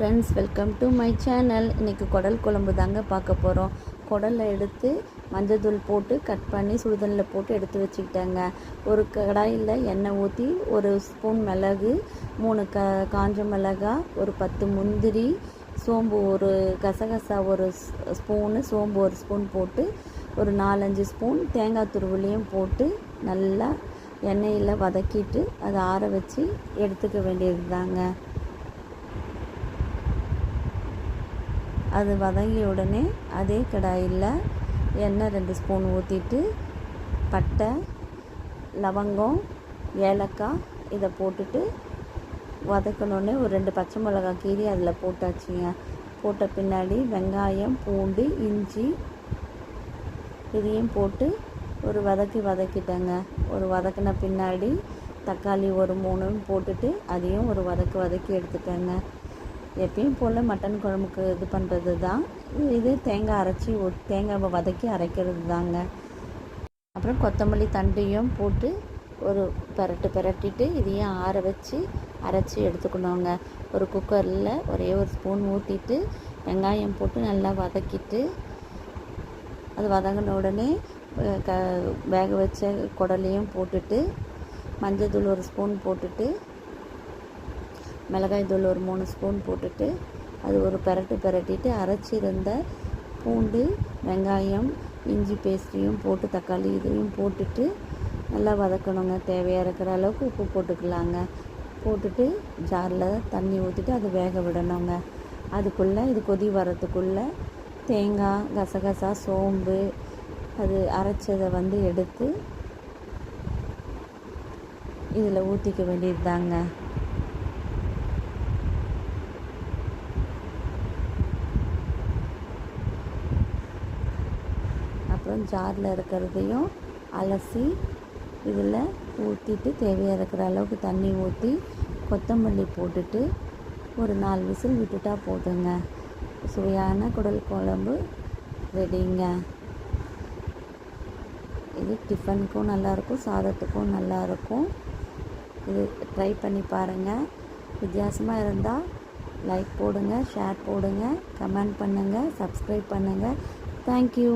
Friends welcome to my channel இன்றைக்கி குடல் குழம்பு தாங்க பார்க்க போகிறோம் குடலை எடுத்து மஞ்சத்தூள் போட்டு கட் பண்ணி சுடுதண்ணில் போட்டு எடுத்து வச்சுக்கிட்டேங்க. ஒரு கடாயில் எண்ணெய் ஊற்றி ஒரு ஸ்பூன் மிளகு மூணு க காஞ்ச மிளகா ஒரு பத்து முந்திரி சோம்பு ஒரு கசகசா ஒரு ஸ்பூனு சோம்பு ஒரு ஸ்பூன் போட்டு ஒரு நாலஞ்சு ஸ்பூன் தேங்காய் துருவுலையும் போட்டு நல்லா எண்ணெயில் வதக்கிட்டு அதை ஆற வச்சு எடுத்துக்க வேண்டியது தாங்க அது வதங்கிய உடனே அதே கடாயில் எண்ணெய் ரெண்டு ஸ்பூன் ஊற்றிட்டு பட்டை லவங்கம் ஏலக்காய் இதை போட்டுட்டு வதக்கணுன்னே ஒரு ரெண்டு பச்சை மிளகாய் கீரி அதில் போட்டாச்சுங்க. போட்ட பின்னாடி வெங்காயம் பூண்டு இஞ்சி இதையும் போட்டு ஒரு வதக்கி வதக்கிட்டேங்க. ஒரு வதக்கின பின்னாடி தக்காளி ஒரு மூணும் போட்டுட்டு அதையும் ஒரு வதக்கு வதக்கி எடுத்துட்டேங்க. எப்பயும் போல் மட்டன் குழம்புக்கு இது பண்ணுறது தான். இது தேங்காய் அரைச்சி தேங்காவை வதக்கி அரைக்கிறது தாங்க. அப்புறம் கொத்தமல்லி தண்டையும் போட்டு ஒரு பரட்டு பரட்டிட்டு இதையும் ஆற வச்சு அரைச்சி எடுத்துக்கணுங்க. ஒரு குக்கரில் ஒரே ஒரு ஸ்பூன் ஊற்றிட்டு வெங்காயம் போட்டு நல்லா வதக்கிட்டு அது வதங்கின உடனே க வேக வச்ச குடலையும் போட்டுட்டு மஞ்சள் தூள் ஒரு ஸ்பூன் போட்டுட்டு மிளகாய் தூள் ஒரு மூணு ஸ்பூன் போட்டுட்டு அது ஒரு பெரட்டு பெரட்டிட்டு அரைச்சிருந்த பூண்டு வெங்காயம் இஞ்சி பேஸ்ட்டையும் போட்டு தக்காளி இதையும் போட்டுட்டு நல்லா வதக்கணுங்க. தேவையாக இருக்கிற அளவுக்கு உப்பு போட்டுக்கலாங்க. போட்டுட்டு ஜாரில் தண்ணி ஊற்றிட்டு அது வேக விடணுங்க. அதுக்குள்ளே இது கொதி வரத்துக்குள்ளே தேங்காய் கசகசா சோம்பு அது அரைச்சதை வந்து எடுத்து இதில் ஊற்றிக்க வேண்டியது தாங்க அப்புறம் ஜாரில் இருக்கிறதையும் அலசி இதில் ஊற்றிட்டு தேவையாக இருக்கிற அளவுக்கு தண்ணி ஊற்றி கொத்தமல்லி போட்டுட்டு ஒரு நாலு விசில் விட்டுட்டா போதுங்க. சுவையான குடல் குழம்பு ரெடிங்க. இது டிஃபனுக்கும் நல்லாயிருக்கும் சாதத்துக்கும் நல்லாயிருக்கும் இது ட்ரை பண்ணி பாருங்கள் வித்தியாசமாக இருந்தால் லைக் போடுங்க ஷேர் போடுங்க கமெண்ட் பண்ணுங்கள் சப்ஸ்கிரைப் பண்ணுங்கள் தேங்க்யூ.